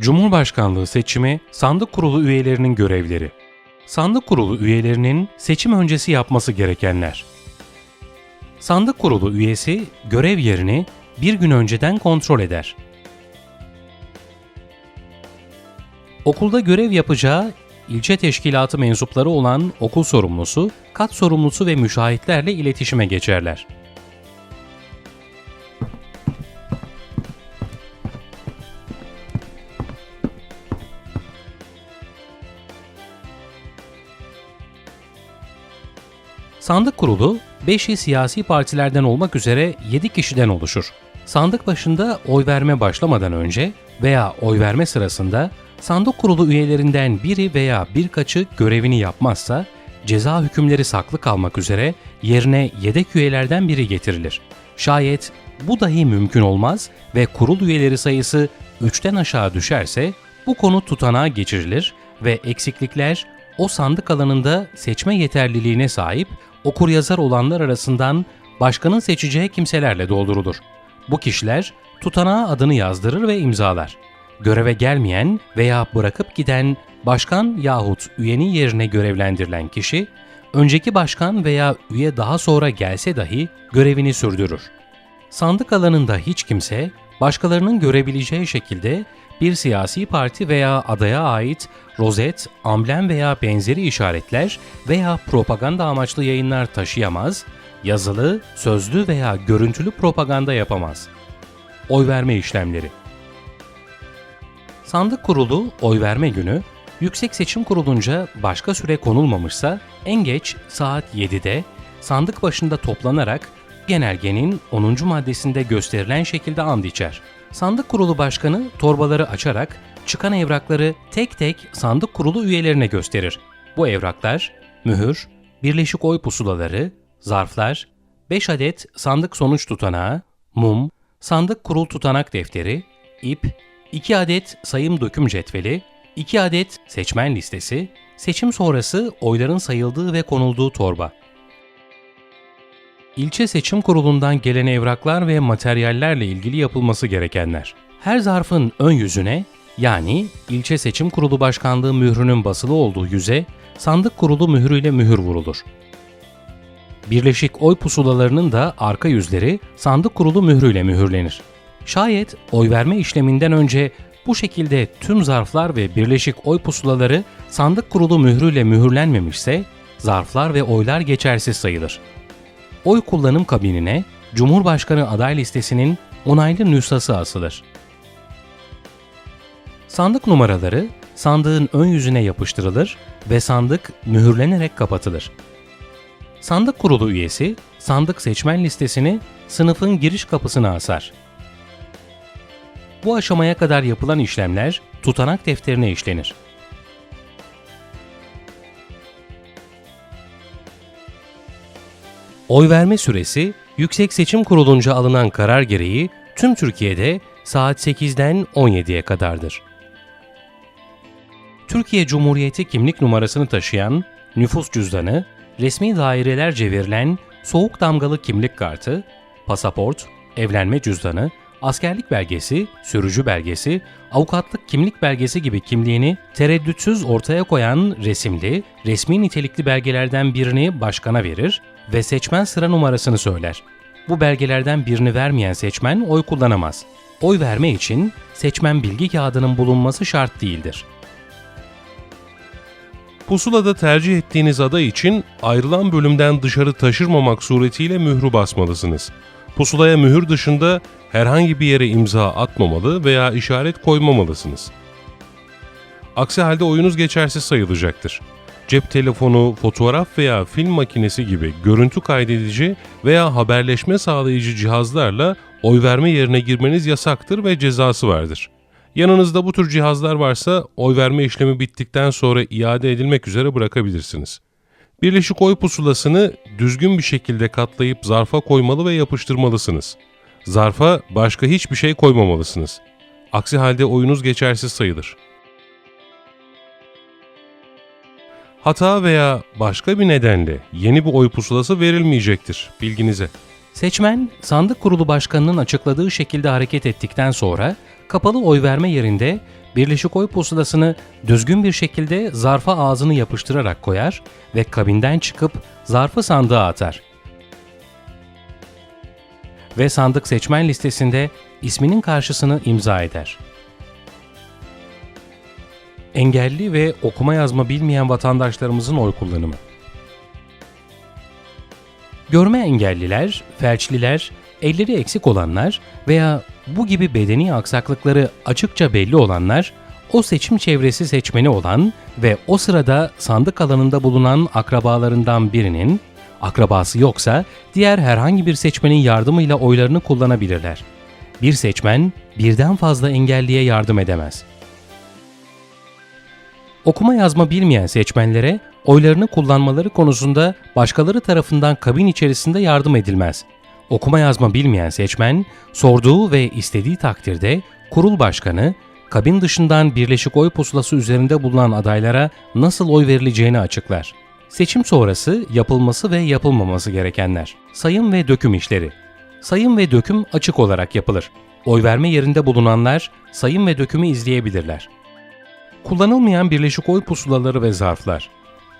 Cumhurbaşkanlığı seçimi sandık kurulu üyelerinin görevleri. Sandık kurulu üyelerinin seçim öncesi yapması gerekenler. Sandık kurulu üyesi görev yerini bir gün önceden kontrol eder. Okulda görev yapacağı ilçe teşkilatı mensupları olan okul sorumlusu, kat sorumlusu ve müşahitlerle iletişime geçerler. Sandık kurulu 5'i siyasi partilerden olmak üzere 7 kişiden oluşur. Sandık başında oy verme başlamadan önce veya oy verme sırasında sandık kurulu üyelerinden biri veya birkaçı görevini yapmazsa ceza hükümleri saklı kalmak üzere yerine yedek üyelerden biri getirilir. Şayet bu dahi mümkün olmaz ve kurul üyeleri sayısı 3'ten aşağı düşerse bu konu tutanağa geçirilir ve eksiklikler o sandık alanında seçme yeterliliğine sahip okuryazar olanlar arasından başkanın seçeceği kimselerle doldurulur. Bu kişiler tutanağa adını yazdırır ve imzalar. Göreve gelmeyen veya bırakıp giden başkan yahut üyenin yerine görevlendirilen kişi, önceki başkan veya üye daha sonra gelse dahi görevini sürdürür. Sandık alanında hiç kimse, başkalarının görebileceği şekilde bir siyasi parti veya adaya ait rozet, amblem veya benzeri işaretler veya propaganda amaçlı yayınlar taşıyamaz, yazılı, sözlü veya görüntülü propaganda yapamaz. Oy verme işlemleri Sandık kurulu oy verme günü Yüksek Seçim Kurulunca başka süre konulmamışsa en geç saat 7'de sandık başında toplanarak genelgenin 10. maddesinde gösterilen şekilde and içer. Sandık kurulu başkanı torbaları açarak çıkan evrakları tek tek sandık kurulu üyelerine gösterir. Bu evraklar mühür, birleşik oy pusulaları, zarflar, 5 adet sandık sonuç tutanağı, mum, sandık kurul tutanak defteri, ip, 2 adet sayım döküm cetveli, 2 adet seçmen listesi, seçim sonrası oyların sayıldığı ve konulduğu torba. İlçe Seçim Kurulu'ndan gelen evraklar ve materyallerle ilgili yapılması gerekenler. Her zarfın ön yüzüne yani ilçe seçim kurulu başkanlığı mührünün basılı olduğu yüze sandık kurulu mührüyle mühür vurulur. Birleşik oy pusulalarının da arka yüzleri sandık kurulu mührüyle mühürlenir. Şayet oy verme işleminden önce bu şekilde tüm zarflar ve birleşik oy pusulaları sandık kurulu mührüyle mühürlenmemişse zarflar ve oylar geçersiz sayılır. Oy kullanım kabinine Cumhurbaşkanı aday listesinin onaylı nüshası asılır. Sandık numaraları sandığın ön yüzüne yapıştırılır ve sandık mühürlenerek kapatılır. Sandık kurulu üyesi sandık seçmen listesini sınıfın giriş kapısına asar. Bu aşamaya kadar yapılan işlemler tutanak defterine işlenir. Oy verme süresi Yüksek Seçim Kurulunca alınan karar gereği tüm Türkiye'de saat 8'den 17'ye kadardır. Türkiye Cumhuriyeti kimlik numarasını taşıyan nüfus cüzdanı, resmi dairelerce verilen soğuk damgalı kimlik kartı, pasaport, evlenme cüzdanı, askerlik belgesi, sürücü belgesi, avukatlık kimlik belgesi gibi kimliğini tereddütsüz ortaya koyan resimli, resmi nitelikli belgelerden birini başkana verir ve seçmen sıra numarasını söyler. Bu belgelerden birini vermeyen seçmen oy kullanamaz. Oy verme için seçmen bilgi kağıdının bulunması şart değildir. Pusulada tercih ettiğiniz aday için ayrılan bölümden dışarı taşırmamak suretiyle mührü basmalısınız. Pusulaya mühür dışında herhangi bir yere imza atmamalı veya işaret koymamalısınız. Aksi halde oyunuz geçersiz sayılacaktır. Cep telefonu, fotoğraf veya film makinesi gibi görüntü kaydedici veya haberleşme sağlayıcı cihazlarla oy verme yerine girmeniz yasaktır ve cezası vardır. Yanınızda bu tür cihazlar varsa oy verme işlemi bittikten sonra iade edilmek üzere bırakabilirsiniz. Birleşik oy pusulasını düzgün bir şekilde katlayıp zarfa koymalı ve yapıştırmalısınız. Zarfa başka hiçbir şey koymamalısınız. Aksi halde oyunuz geçersiz sayılır. Hata veya başka bir nedenle yeni bir oy pusulası verilmeyecektir bilginize. Seçmen, sandık kurulu başkanının açıkladığı şekilde hareket ettikten sonra kapalı oy verme yerinde birleşik oy pusulasını düzgün bir şekilde zarfa ağzını yapıştırarak koyar ve kabinden çıkıp zarfı sandığa atar. Ve sandık seçmen listesinde isminin karşısını imza eder. Engelli ve okuma yazma bilmeyen vatandaşlarımızın oy kullanımı. Görme engelliler, felçliler, elleri eksik olanlar veya bu gibi bedeni aksaklıkları açıkça belli olanlar, o seçim çevresi seçmeni olan ve o sırada sandık alanında bulunan akrabalarından birinin, akrabası yoksa diğer herhangi bir seçmenin yardımıyla oylarını kullanabilirler. Bir seçmen birden fazla engelliye yardım edemez. Okuma yazma bilmeyen seçmenlere oylarını kullanmaları konusunda başkaları tarafından kabin içerisinde yardım edilmez. Okuma yazma bilmeyen seçmen, sorduğu ve istediği takdirde kurul başkanı, kabin dışından birleşik oy pusulası üzerinde bulunan adaylara nasıl oy verileceğini açıklar. Seçim sonrası yapılması ve yapılmaması gerekenler. Sayım ve döküm işleri. Sayım ve döküm açık olarak yapılır. Oy verme yerinde bulunanlar sayım ve dökümü izleyebilirler. Kullanılmayan birleşik oy pusulaları ve zarflar.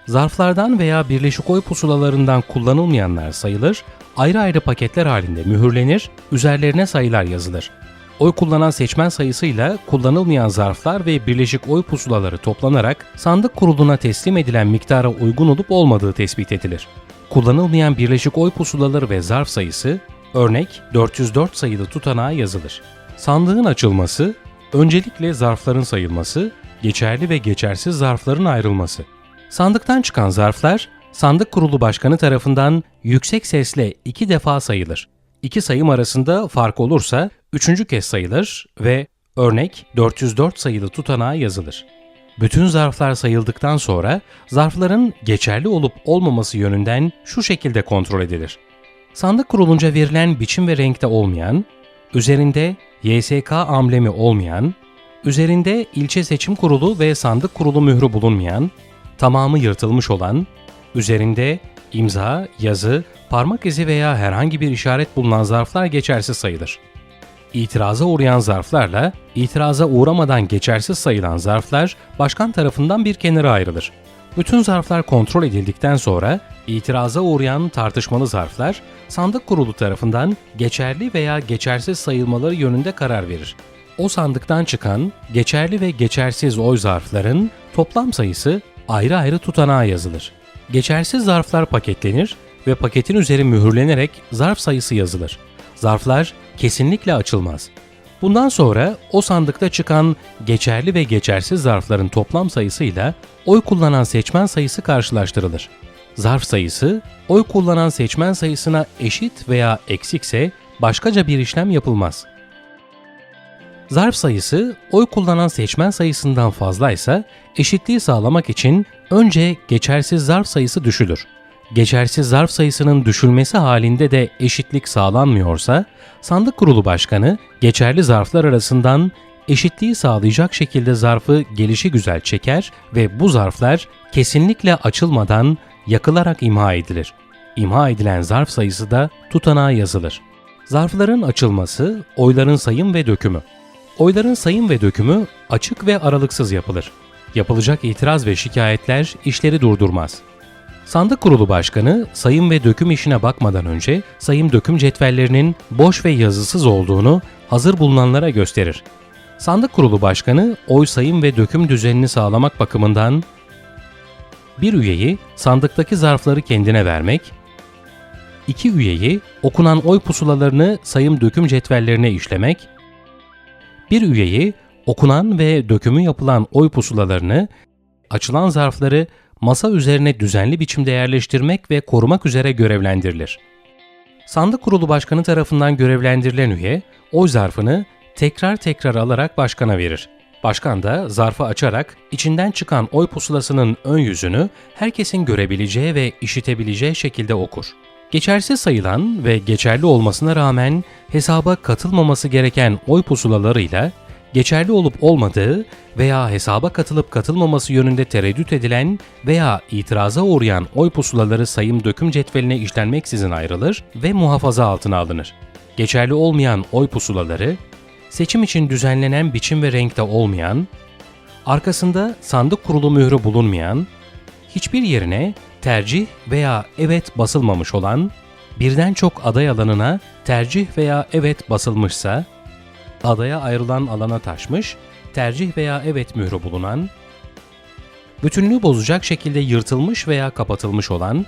Zarflardan veya birleşik oy pusulalarından kullanılmayanlar sayılır, ayrı ayrı paketler halinde mühürlenir, üzerlerine sayılar yazılır. Oy kullanan seçmen sayısıyla kullanılmayan zarflar ve birleşik oy pusulaları toplanarak sandık kuruluna teslim edilen miktara uygun olup olmadığı tespit edilir. Kullanılmayan birleşik oy pusulaları ve zarf sayısı, örnek 404 sayılı tutanağa yazılır. Sandığın açılması, öncelikle zarfların sayılması, geçerli ve geçersiz zarfların ayrılması. Sandıktan çıkan zarflar, sandık kurulu başkanı tarafından yüksek sesle iki defa sayılır. İki sayım arasında fark olursa üçüncü kez sayılır ve örnek 404 sayılı tutanağa yazılır. Bütün zarflar sayıldıktan sonra zarfların geçerli olup olmaması yönünden şu şekilde kontrol edilir. Sandık kurulunca verilen biçim ve renkte olmayan, üzerinde YSK amblemi olmayan, üzerinde ilçe seçim kurulu ve sandık kurulu mührü bulunmayan, tamamı yırtılmış olan, üzerinde imza, yazı, parmak izi veya herhangi bir işaret bulunan zarflar geçersiz sayılır. İtiraza uğrayan zarflarla itiraza uğramadan geçersiz sayılan zarflar başkan tarafından bir kenara ayrılır. Bütün zarflar kontrol edildikten sonra itiraza uğrayan tartışmalı zarflar sandık kurulu tarafından geçerli veya geçersiz sayılmaları yönünde karar verir. O sandıktan çıkan geçerli ve geçersiz oy zarfların toplam sayısı ayrı ayrı tutanağa yazılır. Geçersiz zarflar paketlenir ve paketin üzeri mühürlenerek zarf sayısı yazılır. Zarflar kesinlikle açılmaz. Bundan sonra o sandıkta çıkan geçerli ve geçersiz zarfların toplam sayısıyla oy kullanan seçmen sayısı karşılaştırılır. Zarf sayısı oy kullanan seçmen sayısına eşit veya eksikse başkaca bir işlem yapılmaz. Zarf sayısı oy kullanan seçmen sayısından fazlaysa eşitliği sağlamak için önce geçersiz zarf sayısı düşülür. Geçersiz zarf sayısının düşülmesi halinde de eşitlik sağlanmıyorsa sandık kurulu başkanı geçerli zarflar arasından eşitliği sağlayacak şekilde zarfı gelişi güzel çeker ve bu zarflar kesinlikle açılmadan yakılarak imha edilir. İmha edilen zarf sayısı da tutanağa yazılır. Zarfların açılması, oyların sayım ve dökümü. Oyların sayım ve dökümü açık ve aralıksız yapılır. Yapılacak itiraz ve şikayetler işleri durdurmaz. Sandık Kurulu Başkanı sayım ve döküm işine bakmadan önce sayım döküm cetvellerinin boş ve yazısız olduğunu hazır bulunanlara gösterir. Sandık Kurulu Başkanı oy sayım ve döküm düzenini sağlamak bakımından bir üyeyi sandıktaki zarfları kendine vermek, iki üyeyi okunan oy pusulalarını sayım döküm cetvellerine işlemek, bir üyeyi okunan ve dökümü yapılan oy pusulalarını, açılan zarfları masa üzerine düzenli biçimde yerleştirmek ve korumak üzere görevlendirilir. Sandık Kurulu Başkanı tarafından görevlendirilen üye, oy zarfını tekrar tekrar alarak başkana verir. Başkan da zarfı açarak içinden çıkan oy pusulasının ön yüzünü herkesin görebileceği ve işitebileceği şekilde okur. Geçersiz sayılan ve geçerli olmasına rağmen hesaba katılmaması gereken oy pusulalarıyla geçerli olup olmadığı veya hesaba katılıp katılmaması yönünde tereddüt edilen veya itiraza uğrayan oy pusulaları sayım döküm cetveline işlenmeksizin ayrılır ve muhafaza altına alınır. Geçerli olmayan oy pusulaları, seçim için düzenlenen biçim ve renkte olmayan, arkasında sandık kurulu mührü bulunmayan, hiçbir yerine tercih veya evet basılmamış olan, birden çok aday alanına tercih veya evet basılmışsa, adaya ayrılan alana taşmış, tercih veya evet mührü bulunan, bütünlüğü bozacak şekilde yırtılmış veya kapatılmış olan,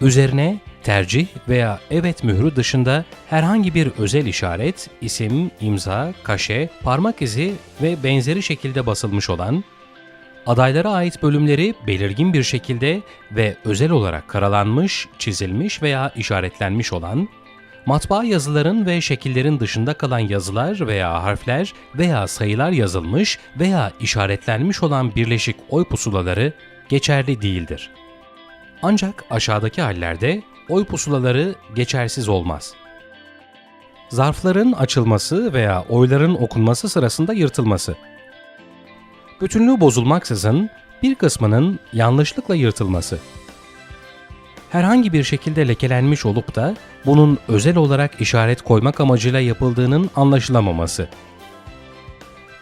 üzerine tercih veya evet mührü dışında herhangi bir özel işaret, isim, imza, kaşe, parmak izi ve benzeri şekilde basılmış olan, adaylara ait bölümleri belirgin bir şekilde ve özel olarak karalanmış, çizilmiş veya işaretlenmiş olan, matbaa yazıların ve şekillerin dışında kalan yazılar veya harfler veya sayılar yazılmış veya işaretlenmiş olan birleşik oy pusulaları geçerli değildir. Ancak aşağıdaki hallerde oy pusulaları geçersiz olmaz. Zarfların açılması veya oyların okunması sırasında yırtılması. Bütünlüğü bozulmaksızın bir kısmının yanlışlıkla yırtılması. Herhangi bir şekilde lekelenmiş olup da bunun özel olarak işaret koymak amacıyla yapıldığının anlaşılamaması.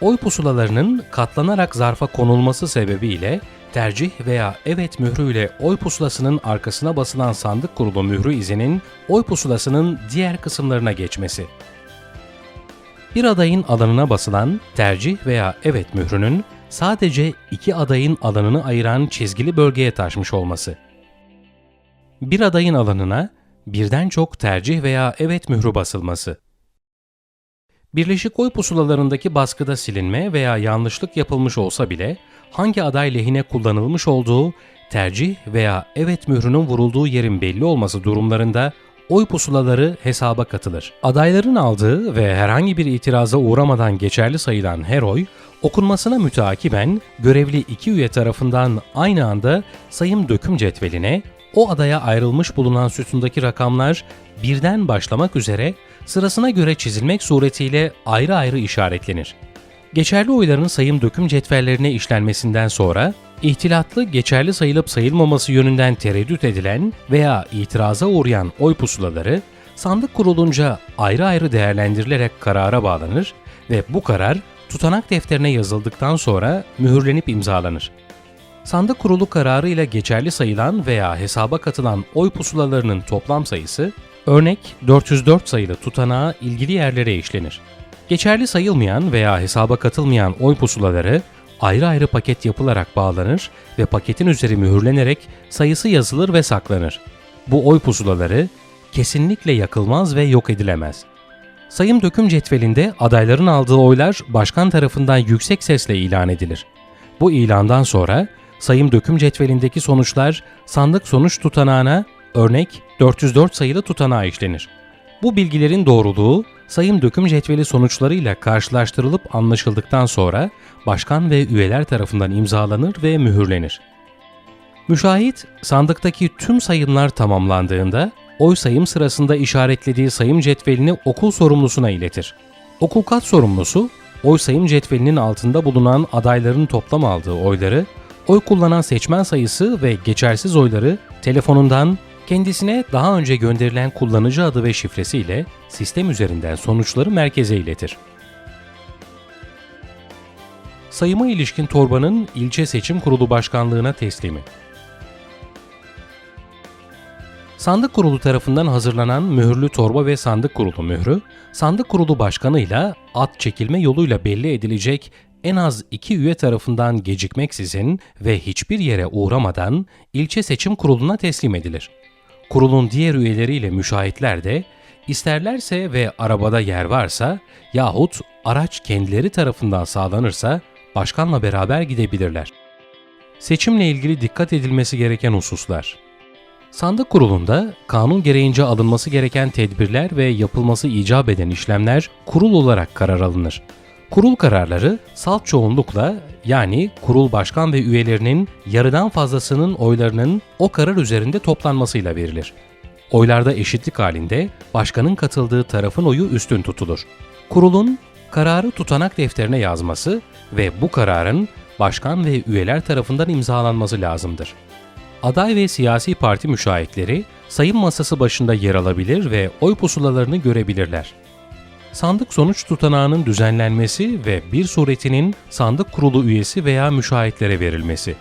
Oy pusulalarının katlanarak zarfa konulması sebebiyle tercih veya evet mührüyle oy pusulasının arkasına basılan sandık kurulu mührü izinin oy pusulasının diğer kısımlarına geçmesi. Bir adayın alanına basılan tercih veya evet mührünün sadece iki adayın alanını ayıran çizgili bölgeye taşmış olması. Bir adayın alanına birden çok tercih veya evet mührü basılması. Birleşik oy pusulalarındaki baskıda silinme veya yanlışlık yapılmış olsa bile hangi aday lehine kullanılmış olduğu, tercih veya evet mührünün vurulduğu yerin belli olması durumlarında oy pusulaları hesaba katılır. Adayların aldığı ve herhangi bir itiraza uğramadan geçerli sayılan her oy, okunmasına müteakiben görevli iki üye tarafından aynı anda sayım döküm cetveline o adaya ayrılmış bulunan sütundaki rakamlar birden başlamak üzere sırasına göre çizilmek suretiyle ayrı ayrı işaretlenir. Geçerli oyların sayım döküm cetvellerine işlenmesinden sonra, ihtilatlı geçerli sayılıp sayılmaması yönünden tereddüt edilen veya itiraza uğrayan oy pusulaları, sandık kurulunca ayrı ayrı değerlendirilerek karara bağlanır ve bu karar tutanak defterine yazıldıktan sonra mühürlenip imzalanır. Sandık kurulu kararı ile geçerli sayılan veya hesaba katılan oy pusulalarının toplam sayısı, örnek 404 sayılı tutanağa ilgili yerlere işlenir. Geçerli sayılmayan veya hesaba katılmayan oy pusulaları ayrı ayrı paket yapılarak bağlanır ve paketin üzeri mühürlenerek sayısı yazılır ve saklanır. Bu oy pusulaları kesinlikle yakılmaz ve yok edilemez. Sayım döküm cetvelinde adayların aldığı oylar başkan tarafından yüksek sesle ilan edilir. Bu ilandan sonra sayım döküm cetvelindeki sonuçlar sandık sonuç tutanağına örnek 404 sayılı tutanağa işlenir. Bu bilgilerin doğruluğu sayım döküm cetveli sonuçlarıyla karşılaştırılıp anlaşıldıktan sonra başkan ve üyeler tarafından imzalanır ve mühürlenir. Müşahit, sandıktaki tüm sayımlar tamamlandığında oy sayım sırasında işaretlediği sayım cetvelini okul sorumlusuna iletir. Okul kat sorumlusu, oy sayım cetvelinin altında bulunan adayların toplam aldığı oyları, oy kullanan seçmen sayısı ve geçersiz oyları telefonundan kendisine daha önce gönderilen kullanıcı adı ve şifresiyle sistem üzerinden sonuçları merkeze iletir. Sayıma ilişkin torbanın ilçe seçim kurulu başkanlığına teslimi. Sandık kurulu tarafından hazırlanan mühürlü torba ve sandık kurulu mührü, sandık kurulu başkanıyla at çekilme yoluyla belli edilecek en az iki üye tarafından gecikmeksizin ve hiçbir yere uğramadan ilçe seçim kuruluna teslim edilir. Kurulun diğer üyeleriyle müşahitler de isterlerse ve arabada yer varsa yahut araç kendileri tarafından sağlanırsa başkanla beraber gidebilirler. Seçimle ilgili dikkat edilmesi gereken hususlar. Sandık kurulunda kanun gereğince alınması gereken tedbirler ve yapılması icap eden işlemler kurul olarak karar alınır. Kurul kararları salt çoğunlukla yani kurul başkan ve üyelerinin yarıdan fazlasının oylarının o karar üzerinde toplanmasıyla verilir. Oylarda eşitlik halinde başkanın katıldığı tarafın oyu üstün tutulur. Kurulun kararı tutanak defterine yazması ve bu kararın başkan ve üyeler tarafından imzalanması lazımdır. Aday ve siyasi parti müşahitleri sayım masası başında yer alabilir ve oy pusulalarını görebilirler. Sandık sonuç tutanağının düzenlenmesi ve bir suretinin sandık kurulu üyesi veya müşahitlere verilmesi.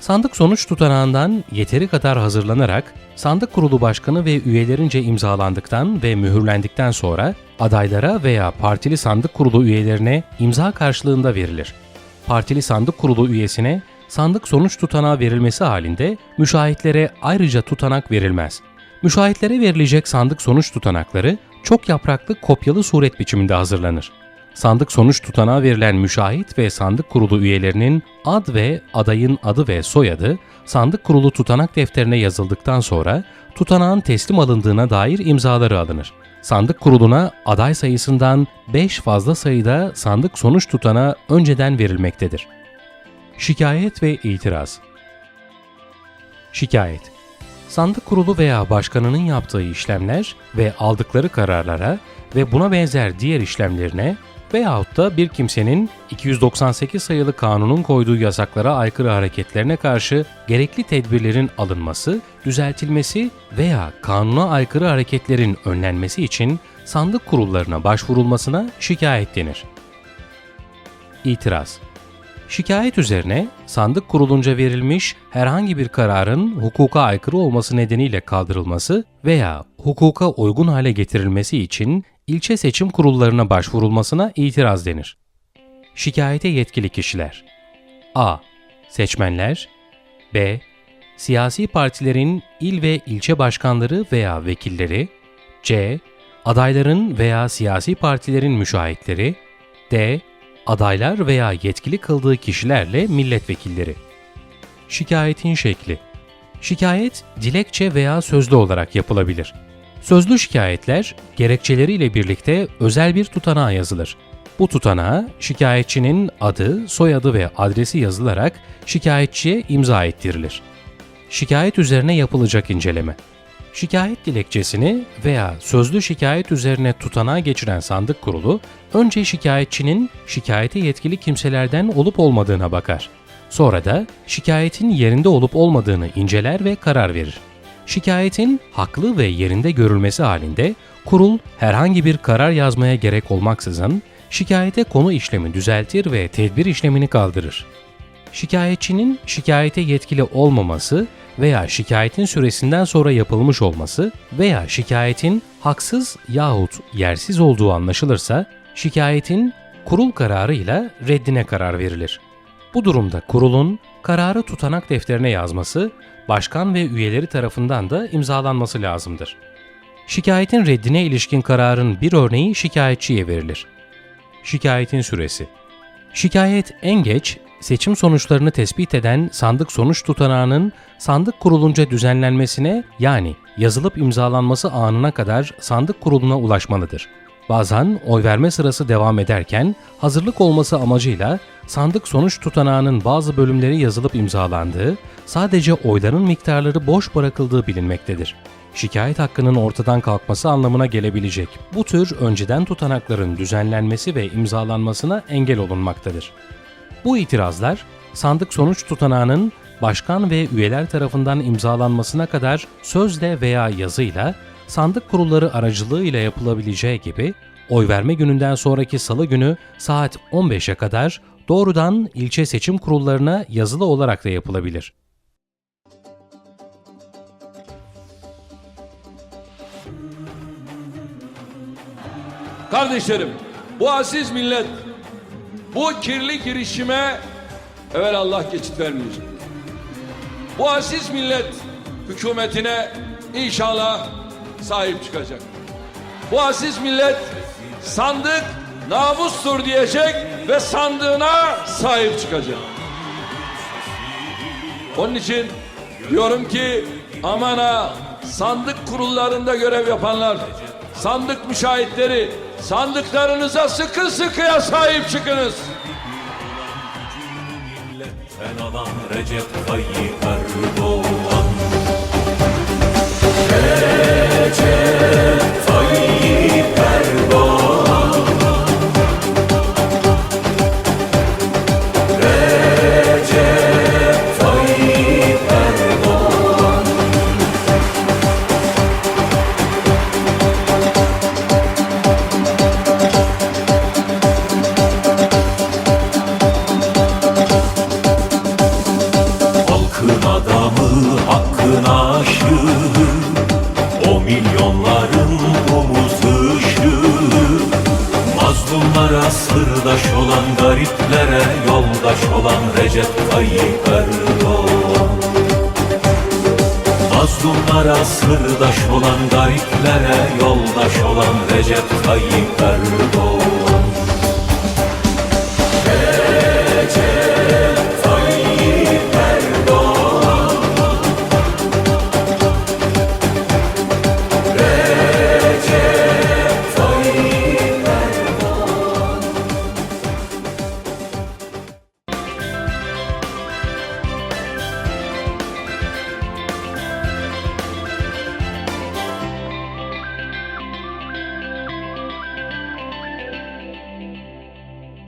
Sandık sonuç tutanağından yeteri kadar hazırlanarak sandık kurulu başkanı ve üyelerince imzalandıktan ve mühürlendikten sonra adaylara veya partili sandık kurulu üyelerine imza karşılığında verilir. Partili sandık kurulu üyesine sandık sonuç tutanağı verilmesi halinde müşahitlere ayrıca tutanak verilmez. Müşahitlere verilecek sandık sonuç tutanakları çok yapraklı kopyalı suret biçiminde hazırlanır. Sandık sonuç tutanağı verilen müşahit ve sandık kurulu üyelerinin ad ve adayın adı ve soyadı sandık kurulu tutanak defterine yazıldıktan sonra tutanağın teslim alındığına dair imzaları alınır. Sandık kuruluna aday sayısından 5 fazla sayıda sandık sonuç tutanağı önceden verilmektedir. Şikayet ve itiraz Şikayet Sandık kurulu veya başkanının yaptığı işlemler ve aldıkları kararlara ve buna benzer diğer işlemlerine veyahut da bir kimsenin 298 sayılı kanunun koyduğu yasaklara aykırı hareketlerine karşı gerekli tedbirlerin alınması, düzeltilmesi veya kanuna aykırı hareketlerin önlenmesi için sandık kurullarına başvurulmasına şikayet denir. İtiraz Şikayet üzerine sandık kurulunca verilmiş herhangi bir kararın hukuka aykırı olması nedeniyle kaldırılması veya hukuka uygun hale getirilmesi için ilçe seçim kurullarına başvurulmasına itiraz denir. Şikayete yetkili kişiler A. Seçmenler B. Siyasi partilerin il ve ilçe başkanları veya vekilleri C. Adayların veya siyasi partilerin müşahitleri D adaylar veya yetkili kıldığı kişilerle milletvekilleri. Şikayetin şekli Şikayet dilekçe veya sözlü olarak yapılabilir. Sözlü şikayetler gerekçeleriyle birlikte özel bir tutanağa yazılır. Bu tutanağa şikayetçinin adı, soyadı ve adresi yazılarak şikayetçiye imza ettirilir. Şikayet üzerine yapılacak inceleme Şikayet dilekçesini veya sözlü şikayet üzerine tutanağa geçiren sandık kurulu, önce şikayetçinin şikayete yetkili kimselerden olup olmadığına bakar. Sonra da şikayetin yerinde olup olmadığını inceler ve karar verir. Şikayetin haklı ve yerinde görülmesi halinde kurul herhangi bir karar yazmaya gerek olmaksızın şikayete konu işlemi düzeltir ve tedbir işlemini kaldırır. Şikayetçinin şikayete yetkili olmaması veya şikayetin süresinden sonra yapılmış olması veya şikayetin haksız yahut yersiz olduğu anlaşılırsa şikayetin kurul kararıyla reddine karar verilir. Bu durumda kurulun kararı tutanak defterine yazması, başkan ve üyeleri tarafından da imzalanması lazımdır. Şikayetin reddine ilişkin kararın bir örneği şikayetçiye verilir. Şikayetin süresi Şikayet en geç seçim sonuçlarını tespit eden sandık sonuç tutanağının sandık kurulunca düzenlenmesine yani yazılıp imzalanması anına kadar sandık kuruluna ulaşmalıdır. Bazen oy verme sırası devam ederken hazırlık olması amacıyla sandık sonuç tutanağının bazı bölümleri yazılıp imzalandığı, sadece oyların miktarları boş bırakıldığı bilinmektedir. Şikayet hakkının ortadan kalkması anlamına gelebilecek bu tür önceden tutanakların düzenlenmesi ve imzalanmasına engel olunmaktadır. Bu itirazlar sandık sonuç tutanağının başkan ve üyeler tarafından imzalanmasına kadar sözle veya yazıyla sandık kurulları aracılığıyla yapılabileceği gibi oy verme gününden sonraki salı günü saat 15'e kadar doğrudan ilçe seçim kurullarına yazılı olarak da yapılabilir. Kardeşlerim, bu aziz millet bu kirli girişime evvel Allah geçit vermeyecek. Bu aziz millet hükümetine inşallah sahip çıkacak. Bu aziz millet sandık namustur diyecek ve sandığına sahip çıkacak. Onun için diyorum ki aman ha sandık kurullarında görev yapanlar, sandık müşahitleri, sandıklarınıza sıkı sıkıya sahip çıkınız. Milletten alan Recep Tayyip Erdoğan Recep Mazlumlara sırdaş olan gariplere Yoldaş olan Recep Tayyip Erdoğan